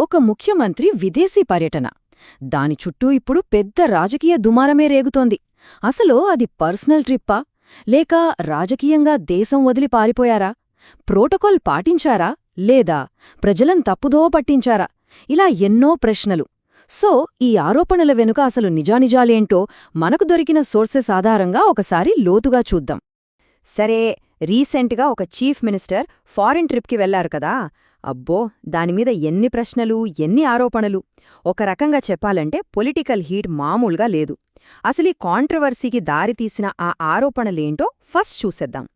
ఒక ముఖ్యమంత్రి విదేశీ పర్యటన. దాని చుట్టూ ఇప్పుడు పెద్ద రాజకీయ దుమారమే రేగుతోంది. అసలు అది పర్సనల్ ట్రిప్పా? లేక రాజకీయంగా దేశం వదిలి పారిపోయారా? ప్రోటోకాల్ పాటించారా? లేదా ప్రజలను తప్పుదోవ పట్టించారా? ఇలా ఎన్నో ప్రశ్నలు. సో ఈ ఆరోపణల వెనుక అసలు నిజానిజాలేంటో మనకు దొరికిన సోర్సెస్ ఆధారంగా ఒకసారి లోతుగా చూద్దాం. సరే రీసెంట్గా ఒక చీఫ్ మినిస్టర్ ఫారిన్ ట్రిప్కి వెళ్ళారు కదా. అబ్బో దానిమీద ఎన్ని ప్రశ్నలు ఎన్ని ఆరోపణలు. ఒక రకంగా చెప్పాలంటే పొలిటికల్ హీట్ మామూలుగా లేదు. అసలు ఈ కాంట్రవర్సీకి దారితీసిన ఆ ఆరోపణలేంటో ఫస్ట్ చూసేద్దాం.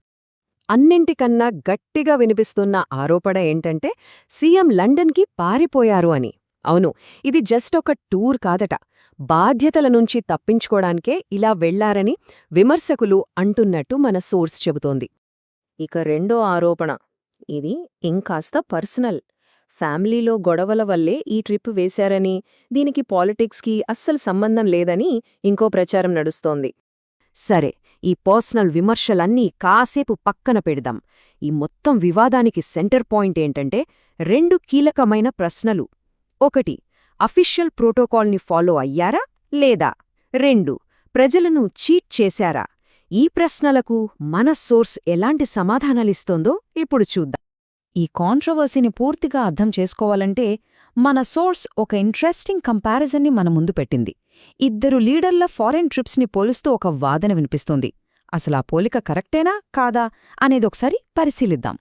అన్నింటికన్నా గట్టిగా వినిపిస్తున్న ఆరోపణ ఏంటంటే సీఎం లండన్కి పారిపోయారు అని. అవును ఇది జస్ట్ ఒక టూర్ కాదట. బాధ్యతల నుంచి తప్పించుకోడానికే ఇలా వెళ్ళారని విమర్శకులు అంటున్నట్టు మన సోర్స్ చెబుతోంది. ఇక రెండో ఆరోపణ. ఇది ఇంకాస్త పర్సనల్. ఫ్యామిలీలో గొడవల వల్లే ఈ ట్రిప్ వేశారని దీనికి పాలిటిక్స్కి అస్సలు సంబంధం లేదని ఇంకో ప్రచారం నడుస్తోంది. సరే ఈ పర్సనల్ విమర్శలన్నీ కాసేపు పక్కన పెడదాం. ఈ మొత్తం వివాదానికి సెంటర్ పాయింట్ ఏంటంటే రెండు కీలకమైన ప్రశ్నలు. ఒకటి అఫీషియల్ ప్రోటోకాల్ని ఫాలో అయ్యారా లేదా? రెండు ప్రజలను చీట్ చేశారా? ఈ ప్రశ్నలకు మన సోర్స్ ఎలాంటి సమాధానాలిస్తోందో ఇప్పుడు చూద్దాం. ఈ కాంట్రవర్సీని పూర్తిగా అర్థం చేసుకోవాలంటే మన సోర్స్ ఒక ఇంట్రెస్టింగ్ కంపారిజన్ని మన ముందు పెట్టింది. ఇద్దరు లీడర్ల ఫారెన్ ట్రిప్స్ని పోలుస్తూ ఒక వాదన వినిపిస్తోంది. అసలా పోలిక కరెక్టేనా కాదా అనేదొకసారి పరిశీలిద్దాం.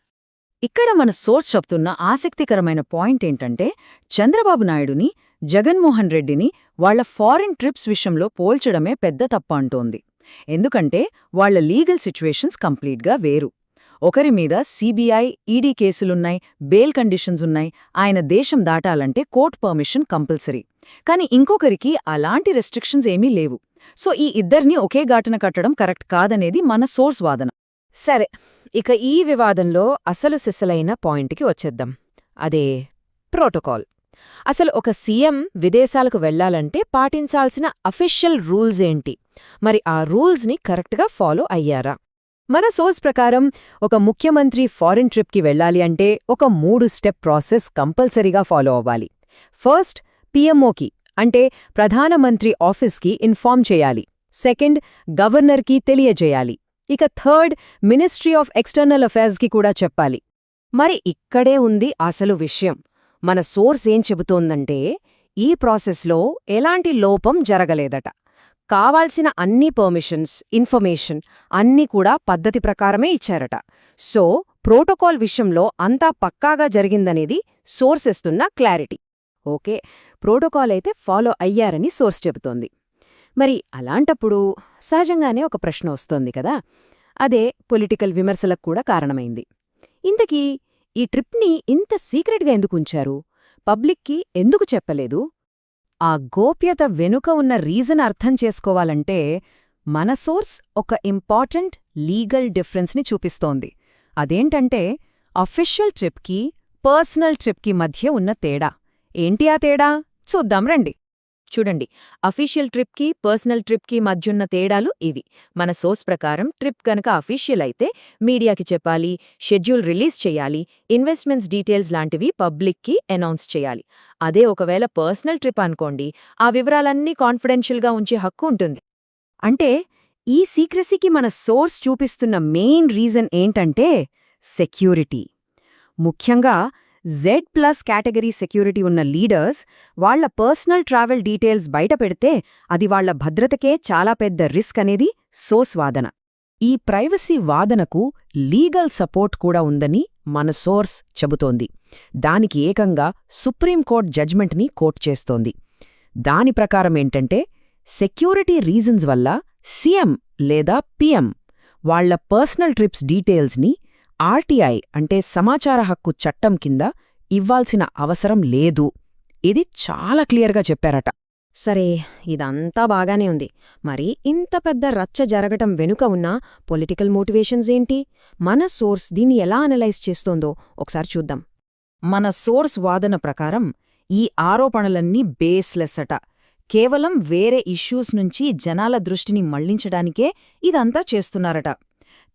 ఇక్కడ మన సోర్స్ చెప్తున్న ఆసక్తికరమైన పాయింట్ ఏంటంటే చంద్రబాబు నాయుడుని జగన్మోహన్ రెడ్డిని వాళ్ళ ఫారిన్ ట్రిప్స్ విషయంలో పోల్చడమే పెద్ద తప్ప అంటోంది. ఎందుకంటే వాళ్ళ లీగల్ సిచ్యువేషన్స్ కంప్లీట్గా వేరు. ఒకరి మీద సిబిఐ ఈడీ కేసులున్నాయి బెయిల్ కండిషన్స్ ఉన్నాయి ఆయన దేశం దాటాలంటే కోర్ట్ పర్మిషన్ కంపల్సరీ. కాని ఇంకొకరికి అలాంటి రెస్ట్రిక్షన్స్ ఏమీ లేవు. సో ఈ ఇద్దర్ని ఒకే ఘాటన కట్టడం కరెక్ట్ కాదనేది మన సోర్స్ వాదన. సరే ఇక ఈ వివాదంలో అసలు సిసలైన పాయింట్కి వచ్చేద్దాం. అదే ప్రోటోకాల్. అసలు ఒక సీఎం విదేశాలకు వెళ్ళాలంటే పాటించాల్సిన అఫీషియల్ రూల్స్ ఏంటి? మరి ఆ రూల్స్ని కరెక్ట్గా ఫాలో అయ్యారా? మన సోర్స్ ప్రకారం ఒక ముఖ్యమంత్రి ఫారిన్ ట్రిప్కి వెళ్ళాలి అంటే ఒక మూడు స్టెప్ ప్రాసెస్ కంపల్సరీగా ఫాలో అవ్వాలి. ఫస్ట్ పిఎంఓకి అంటే ప్రధానమంత్రి ఆఫీస్కి ఇన్ఫార్మ్ చేయాలి. సెకండ్ గవర్నర్కి తెలియజేయాలి. ఇక థర్డ్ మినిస్ట్రీ ఆఫ్ ఎక్స్టర్నల్ అఫైర్స్కి కూడా చెప్పాలి. మరి ఇక్కడే ఉంది అసలు విషయం. మన సోర్స్ ఏం చెబుతోందంటే ఈ ప్రాసెస్లో ఎలాంటి లోపం జరగలేదట. కావాల్సిన అన్ని పర్మిషన్స్ ఇన్ఫర్మేషన్ అన్నీ కూడా పద్ధతి ప్రకారమే ఇచ్చారట. సో ప్రోటోకాల్ విషయంలో అంతా పక్కాగా జరిగిందనేది సోర్స్ ఇస్తున్న క్లారిటీ ఓకే ప్రోటోకాల్ అయితే ఫాలో అయ్యారని సోర్స్ చెబుతోంది. మరి అలాంటప్పుడు సహజంగానే ఒక ప్రశ్న వస్తోంది కదా? అదే పొలిటికల్ విమర్శలకు కూడా కారణమైంది. ఇంతకీ ఈ ట్రిప్ని ఇంత సీక్రెట్గా ఎందుకుంచారు పబ్లిక్కి ఎందుకు చెప్పలేదు? ఆ గోప్యత వెనుక ఉన్న రీజన్ అర్థం చేసుకోవాలంటే మన సోర్స్ ఒక ఇంపార్టెంట్ లీగల్ డిఫరెన్స్ని చూపిస్తోంది. అదేంటంటే అఫీషియల్ ట్రిప్కి పర్సనల్ ట్రిప్కి మధ్య ఉన్న తేడా. ఏంటి ఆ తేడా? చూద్దాం రండి. చూడండి. అఫీషియల్ ట్రిప్కి పర్సనల్ ట్రిప్కి మధ్యున్న తేడాలు ఇవి. మన సోర్స్ ప్రకారం ట్రిప్ గనక అఫీషియల్ అయితే మీడియాకి చెప్పాలి షెడ్యూల్ రిలీజ్ చేయాలి ఇన్వెస్ట్మెంట్స్ డీటెయిల్స్ లాంటివి పబ్లిక్కి అనౌన్స్ చేయాలి. అదే ఒకవేళ పర్సనల్ ట్రిప్ అనుకోండి ఆ వివరాలన్నీ కాన్ఫిడెన్షియల్గా ఉంచే హక్కు ఉంటుంది. అంటే ఈ సీక్రసీకి మన సోర్స్ చూపిస్తున్న మెయిన్ రీజన్ ఏంటంటే సెక్యూరిటీ. ముఖ్యంగా జెడ్ ప్లస్ కేటగిరీ సెక్యూరిటీ ఉన్న లీడర్స్ వాళ్ళ పర్సనల్ ట్రావెల్ డీటెయిల్స్ బయటపెడితే అది వాళ్ళ భద్రతకే చాలా పెద్ద రిస్క్ అనేది సోస్ వాదన ఈ ప్రైవసీ వాదనకు లీగల్ సపోర్ట్ కూడా ఉందని మన సోర్స్ చెబుతోంది. దానికి ఏకంగా సుప్రీంకోర్టు జడ్జ్మెంట్ని కోట్ చేస్తోంది. దాని ప్రకారమేంటంటే సెక్యూరిటీ రీజన్స్ వల్ల సీఎం లేదా పిఎం వాళ్ళ పర్సనల్ ట్రిప్స్ డీటెయిల్స్ని ఆర్టీఐ అంటే సమాచార హక్కు చట్టం కింద ఇవ్వాల్సిన అవసరం లేదు. ఇది చాలా క్లియర్గా చెప్పారట. సరే ఇదంతా బాగానే ఉంది. మరి ఇంత పెద్ద రచ్చ జరగటం వెనుక ఉన్న పొలిటికల్ మోటివేషన్స్ ఏంటి? మన సోర్స్ దీన్ని ఎలా అనలైజ్ చేస్తోందో ఒకసారి చూద్దాం. మన సోర్స్ వాదన ప్రకారం ఈ ఆరోపణలన్నీ బేస్లెస్ అట. కేవలం వేరే ఇష్యూస్ నుంచి జనాల దృష్టిని మళ్ళించడానికే ఇదంతా చేస్తున్నారట.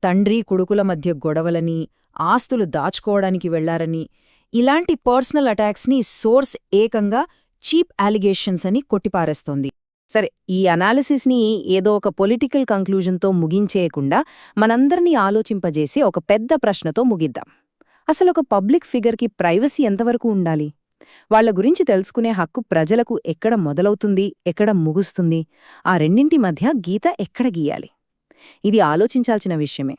తండ్రి కొడుకుల మధ్య గొడవలని ఆస్తులు దాచుకోవడానికి వెళ్ళారని ఇలాంటి పర్సనల్ అటాక్స్ని సోర్స్ ఏకంగా చీప్ అలిగేషన్స్ అని కొట్టిపారేస్తోంది. సరే ఈ అనాలిసిస్ని ఏదో ఒక పొలిటికల్ కంక్లూజన్తో ముగించేయకుండా మనందర్నీ ఆలోచింపజేసి ఒక పెద్ద ప్రశ్నతో ముగిద్దాం. అసలు ఒక పబ్లిక్ ఫిగర్కి ప్రైవసీ ఎంతవరకు ఉండాలి? వాళ్ళ గురించి తెలుసుకునే హక్కు ప్రజలకు ఎక్కడ మొదలవుతుంది ఎక్కడ ముగుస్తుంది? ఆ రెండింటి మధ్య గీత ఎక్కడ గీయాలి? ఇది ఆలోచించాల్సిన విషయమే.